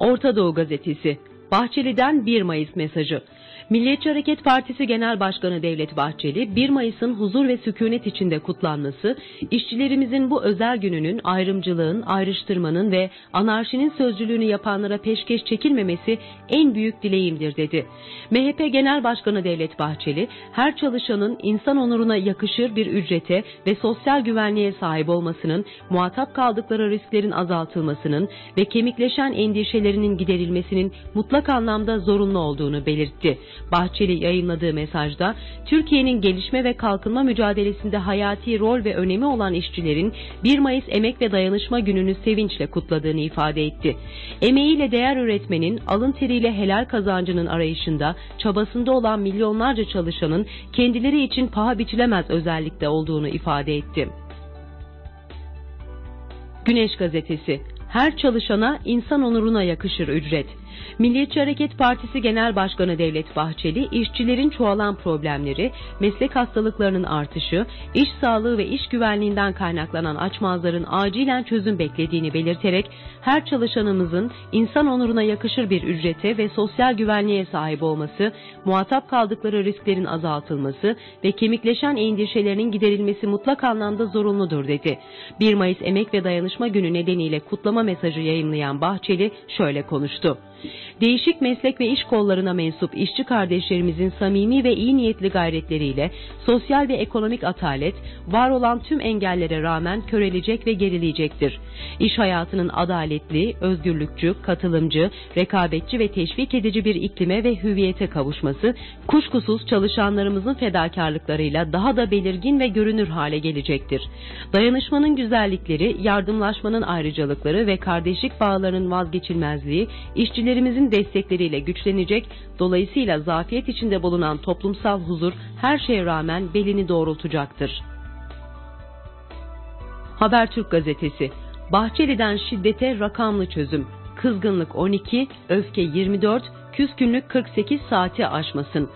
Orta Doğu Gazetesi. Bahçeli'den 1 Mayıs mesajı Milliyetçi Hareket Partisi Genel Başkanı Devlet Bahçeli, 1 Mayıs'ın huzur ve sükunet içinde kutlanması, işçilerimizin bu özel gününün ayrımcılığın, ayrıştırmanın ve anarşinin sözcülüğünü yapanlara peşkeş çekilmemesi en büyük dileğimdir dedi. MHP Genel Başkanı Devlet Bahçeli, her çalışanın insan onuruna yakışır bir ücrete ve sosyal güvenliğe sahip olmasının, muhatap kaldıkları risklerin azaltılmasının ve kemikleşen endişelerinin giderilmesinin mutlak anlamda zorunlu olduğunu belirtti. Bahçeli yayınladığı mesajda Türkiye'nin gelişme ve kalkınma mücadelesinde hayati rol ve önemi olan işçilerin 1 Mayıs Emek ve Dayanışma Günü'nü sevinçle kutladığını ifade etti. Emeğiyle değer üretmenin, alın teriyle helal kazancının arayışında, çabasında olan milyonlarca çalışanın kendileri için paha biçilemez özellikte olduğunu ifade etti. Güneş Gazetesi Her çalışana insan onuruna yakışır ücret. Milliyetçi Hareket Partisi Genel Başkanı Devlet Bahçeli, işçilerin çoğalan problemleri, meslek hastalıklarının artışı, iş sağlığı ve iş güvenliğinden kaynaklanan açmazların acilen çözüm beklediğini belirterek, her çalışanımızın insan onuruna yakışır bir ücrete ve sosyal güvenliğe sahip olması, muhatap kaldıkları risklerin azaltılması ve kemikleşen endişelerinin giderilmesi mutlak anlamda zorunludur dedi. 1 Mayıs Emek ve Dayanışma Günü nedeniyle kutlama mesajı yayınlayan Bahçeli şöyle konuştu. Değişik meslek ve iş kollarına mensup işçi kardeşlerimizin samimi ve iyi niyetli gayretleriyle sosyal ve ekonomik atalet var olan tüm engellere rağmen körelecek ve gerileyecektir. İş hayatının adaletli, özgürlükçü, katılımcı, rekabetçi ve teşvik edici bir iklime ve hüviyete kavuşması kuşkusuz çalışanlarımızın fedakarlıklarıyla daha da belirgin ve görünür hale gelecektir. Dayanışmanın güzellikleri, yardımlaşmanın ayrıcalıkları ve kardeşlik bağlarının vazgeçilmezliği işçilerin işçilerimizin destekleriyle güçlenecek, dolayısıyla zafiyet içinde bulunan toplumsal huzur her şeye rağmen belini doğrultacaktır. Habertürk Gazetesi Bahçeli'den şiddete rakamlı çözüm. Kızgınlık 12, öfke 24, küskünlük 48 saati aşmasın.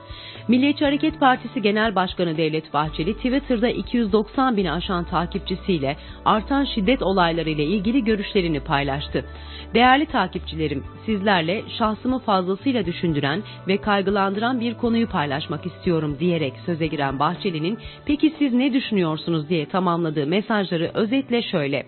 Milliyetçi Hareket Partisi Genel Başkanı Devlet Bahçeli Twitter'da 290 bini aşan takipçisiyle artan şiddet olayları ile ilgili görüşlerini paylaştı. Değerli takipçilerim, sizlerle şahsımı fazlasıyla düşündüren ve kaygılandıran bir konuyu paylaşmak istiyorum diyerek söze giren Bahçeli'nin peki siz ne düşünüyorsunuz diye tamamladığı mesajları özetle şöyle.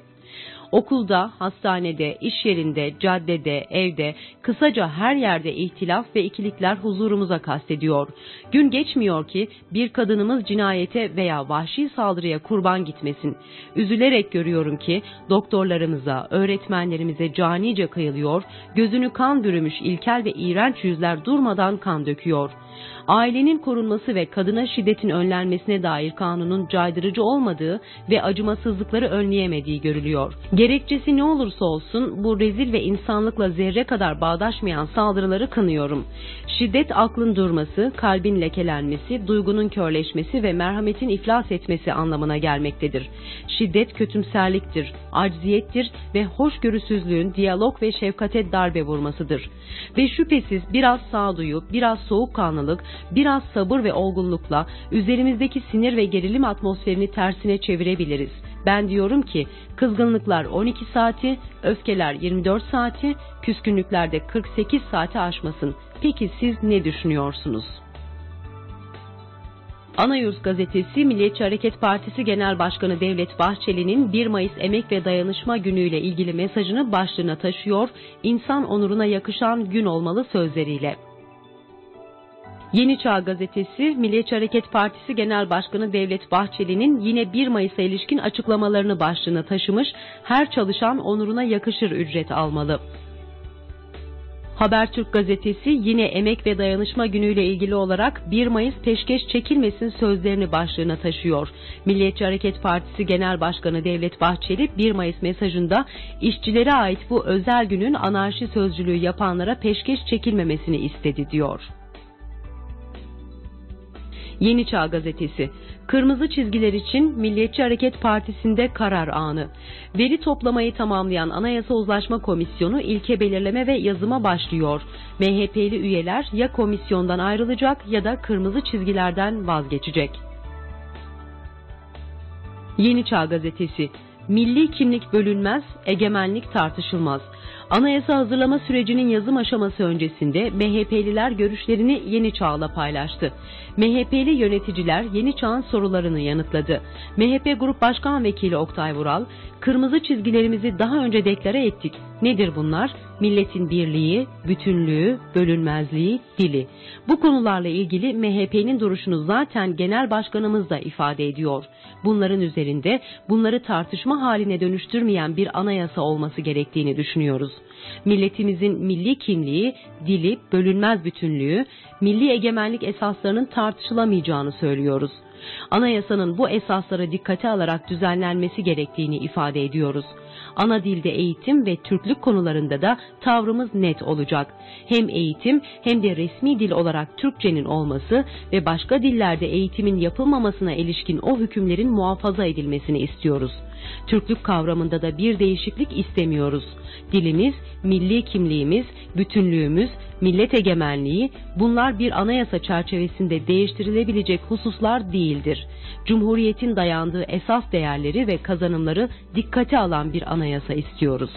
Okulda, hastanede, iş yerinde, caddede, evde, kısaca her yerde ihtilaf ve ikilikler huzurumuza kastediyor. Gün geçmiyor ki bir kadınımız cinayete veya vahşi saldırıya kurban gitmesin. Üzülerek görüyorum ki doktorlarımıza, öğretmenlerimize canice kıyılıyor, gözünü kan bürümüş ilkel ve iğrenç yüzler durmadan kan döküyor.'' Ailenin korunması ve kadına şiddetin önlenmesine dair kanunun caydırıcı olmadığı ve acımasızlıkları önleyemediği görülüyor. Gerekçesi ne olursa olsun bu rezil ve insanlıkla zerre kadar bağdaşmayan saldırıları kınıyorum. Şiddet aklın durması, kalbin lekelenmesi, duygunun körleşmesi ve merhametin iflas etmesi anlamına gelmektedir. Şiddet kötümserliktir, acziyettir ve hoşgörüsüzlüğün diyalog ve şefkate darbe vurmasıdır. Ve şüphesiz biraz sağduyu, biraz soğukkanlılık, biraz sabır ve olgunlukla üzerimizdeki sinir ve gerilim atmosferini tersine çevirebiliriz. Ben diyorum ki kızgınlıklar 12 saati, öfkeler 24 saati, küskünlükler de 48 saati aşmasın. Peki siz ne düşünüyorsunuz? Anayurt Gazetesi Milliyetçi Hareket Partisi Genel Başkanı Devlet Bahçeli'nin 1 Mayıs Emek ve Dayanışma Günü ile ilgili mesajını başlığına taşıyor, insan onuruna yakışan gün olmalı sözleriyle. Yeni Çağ Gazetesi, Milliyetçi Hareket Partisi Genel Başkanı Devlet Bahçeli'nin yine 1 Mayıs'a ilişkin açıklamalarını başlığına taşımış, her çalışan onuruna yakışır ücret almalı. Habertürk gazetesi yine Emek ve Dayanışma Günü ile ilgili olarak 1 Mayıs peşkeş çekilmesin sözlerini başlığına taşıyor. Milliyetçi Hareket Partisi Genel Başkanı Devlet Bahçeli 1 Mayıs mesajında işçilere ait bu özel günün anarşi sözcülüğü yapanlara peşkeş çekilmemesini istedi diyor. Yeni Çağ Gazetesi Kırmızı çizgiler için Milliyetçi Hareket Partisi'nde karar anı. Veri toplamayı tamamlayan Anayasa Uzlaşma Komisyonu ilke belirleme ve yazıma başlıyor. MHP'li üyeler ya komisyondan ayrılacak ya da kırmızı çizgilerden vazgeçecek. Yeni Çağ Gazetesi Milli kimlik bölünmez, egemenlik tartışılmaz. Anayasa hazırlama sürecinin yazım aşaması öncesinde MHP'liler görüşlerini Yeni Çağ'la paylaştı. MHP'li yöneticiler Yeni Çağ'ın sorularını yanıtladı. MHP Grup Başkan Vekili Oktay Vural, kırmızı çizgilerimizi daha önce deklare ettik. Nedir bunlar? Milletin birliği, bütünlüğü, bölünmezliği, dili. Bu konularla ilgili MHP'nin duruşunu zaten genel başkanımız da ifade ediyor. Bunların üzerinde bunları tartışma haline dönüştürmeyen bir anayasa olması gerektiğini düşünüyoruz. Milletimizin milli kimliği, dili, bölünmez bütünlüğü, milli egemenlik esaslarının tartışılamayacağını söylüyoruz. Anayasanın bu esaslara dikkate alarak düzenlenmesi gerektiğini ifade ediyoruz. Ana dilde eğitim ve Türklük konularında da tavrımız net olacak. Hem eğitim hem de resmi dil olarak Türkçenin olması ve başka dillerde eğitimin yapılmamasına ilişkin o hükümlerin muhafaza edilmesini istiyoruz. Türklük kavramında da bir değişiklik istemiyoruz. Dilimiz, milli kimliğimiz, bütünlüğümüz, millet egemenliği bunlar bir anayasa çerçevesinde değiştirilebilecek hususlar değildir. Cumhuriyetin dayandığı esas değerleri ve kazanımları dikkate alan bir anayasa istiyoruz.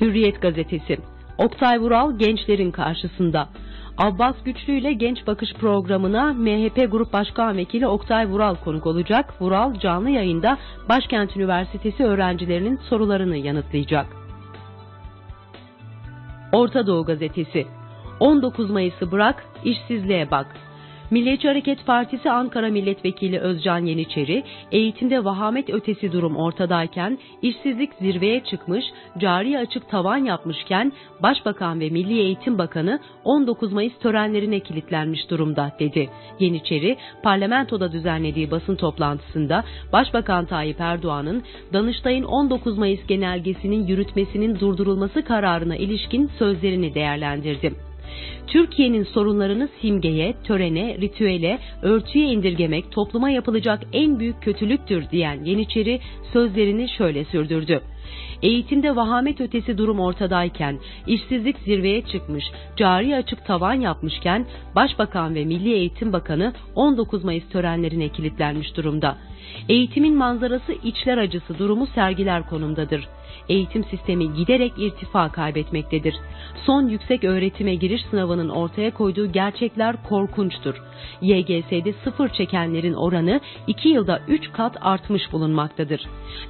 Hürriyet gazetesi Oktay Vural gençlerin karşısında Abbas Güçlü ile Genç Bakış programına MHP Grup Başkan Vekili Oktay Vural konuk olacak. Vural canlı yayında Başkent Üniversitesi öğrencilerinin sorularını yanıtlayacak. Orta Doğu Gazetesi 19 Mayıs'ı bırak, işsizliğe bak. Milliyetçi Hareket Partisi Ankara Milletvekili Özcan Yeniçeri, eğitimde vahamet ötesi durum ortadayken işsizlik zirveye çıkmış, cari açık tavan yapmışken Başbakan ve Milli Eğitim Bakanı 19 Mayıs törenlerine kilitlenmiş durumda dedi. Yeniçeri, parlamentoda düzenlediği basın toplantısında Başbakan Tayyip Erdoğan'ın Danıştay'ın 19 Mayıs genelgesinin yürütmesinin durdurulması kararına ilişkin sözlerini değerlendirdi. Türkiye'nin sorunlarını simgeye, törene, ritüele, örtüye indirgemek topluma yapılacak en büyük kötülüktür diyen Yeniçeri sözlerini şöyle sürdürdü. Eğitimde vahamet ötesi durum ortadayken, işsizlik zirveye çıkmış, cari açık tavan yapmışken Başbakan ve Milli Eğitim Bakanı 19 Mayıs törenlerine kilitlenmiş durumda. Eğitimin manzarası içler acısı durumu sergiler konumdadır. Eğitim sistemi giderek irtifa kaybetmektedir. Son yüksek öğretime giriş sınavının ortaya koyduğu gerçekler korkunçtur. YGS'de sıfır çekenlerin oranı 2 yılda 3 kat artmış bulunmaktadır.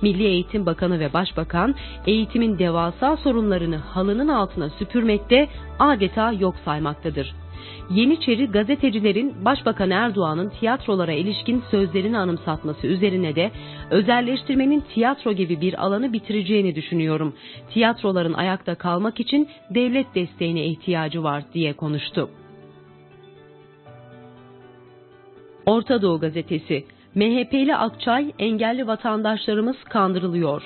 Milli Eğitim Bakanı ve Başbakan eğitimin devasa sorunlarını halının altına süpürmekte adeta yok saymaktadır. Yeniçeri gazetecilerin Başbakan Erdoğan'ın tiyatrolara ilişkin sözlerini anımsatması üzerine de özelleştirmenin tiyatro gibi bir alanı bitireceğini düşünüyorum. Tiyatroların ayakta kalmak için devlet desteğine ihtiyacı var diye konuştu. Orta Doğu Gazetesi MHP'li Akçay engelli vatandaşlarımız kandırılıyor.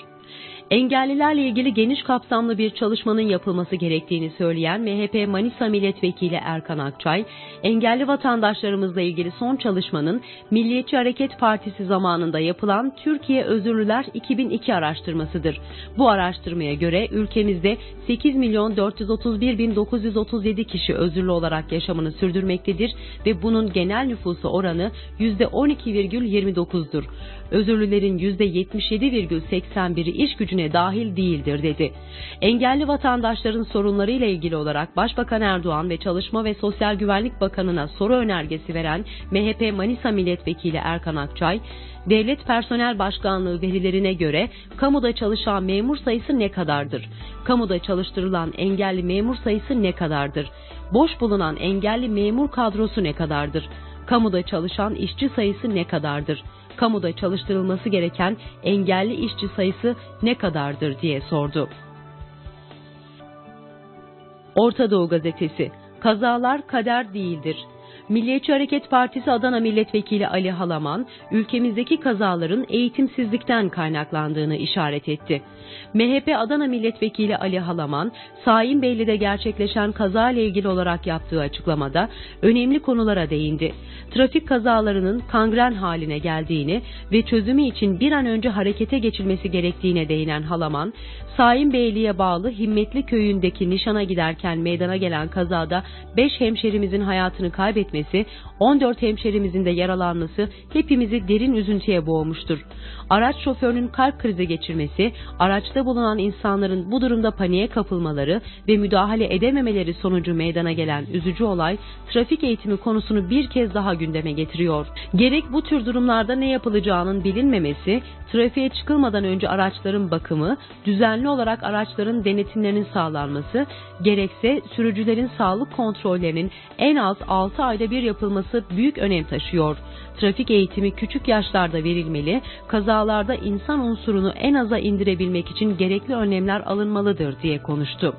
Engellilerle ilgili geniş kapsamlı bir çalışmanın yapılması gerektiğini söyleyen MHP Manisa Milletvekili Erkan Akçay, engelli vatandaşlarımızla ilgili son çalışmanın Milliyetçi Hareket Partisi zamanında yapılan Türkiye Özürlüler 2002 araştırmasıdır. Bu araştırmaya göre ülkemizde 8 milyon 431 bin 937 kişi özürlü olarak yaşamını sürdürmektedir ve bunun genel nüfusu oranı %12,29'dur. Özürlülerin %77,81'i iş gücüne dahil değildir dedi. Engelli vatandaşların sorunlarıyla ilgili olarak Başbakan Erdoğan ve Çalışma ve Sosyal Güvenlik Bakanı'na soru önergesi veren MHP Manisa Milletvekili Erkan Akçay, Devlet Personel Başkanlığı verilerine göre kamuda çalışan memur sayısı ne kadardır? Kamuda çalıştırılan engelli memur sayısı ne kadardır? Boş bulunan engelli memur kadrosu ne kadardır? Kamuda çalışan işçi sayısı ne kadardır? Kamuda çalıştırılması gereken engelli işçi sayısı ne kadardır diye sordu. Orta Doğu Gazetesi Kazalar kader değildir. Milliyetçi Hareket Partisi Adana Milletvekili Ali Halaman, ülkemizdeki kazaların eğitimsizlikten kaynaklandığını işaret etti. MHP Adana Milletvekili Ali Halaman, Beyli'de gerçekleşen kaza ile ilgili olarak yaptığı açıklamada önemli konulara değindi. Trafik kazalarının kangren haline geldiğini ve çözümü için bir an önce harekete geçilmesi gerektiğine değinen Halaman, Beyli'ye bağlı Himmetli köyündeki nişana giderken meydana gelen kazada 5 hemşerimizin hayatını kaybetmesi etmesi, 14 hemşerimizin de yaralanması hepimizi derin üzüntüye boğmuştur. Araç şoförünün kalp krizi geçirmesi, araçta bulunan insanların bu durumda paniğe kapılmaları ve müdahale edememeleri sonucu meydana gelen üzücü olay, trafik eğitimi konusunu bir kez daha gündeme getiriyor. Gerek bu tür durumlarda ne yapılacağının bilinmemesi, trafiğe çıkılmadan önce araçların bakımı, düzenli olarak araçların denetimlerinin sağlanması, gerekse sürücülerin sağlık kontrollerinin en az 6 ayda bir yapılması büyük önem taşıyor. Trafik eğitimi küçük yaşlarda verilmeli, kazalarda insan unsurunu en aza indirebilmek için gerekli önlemler alınmalıdır diye konuştu.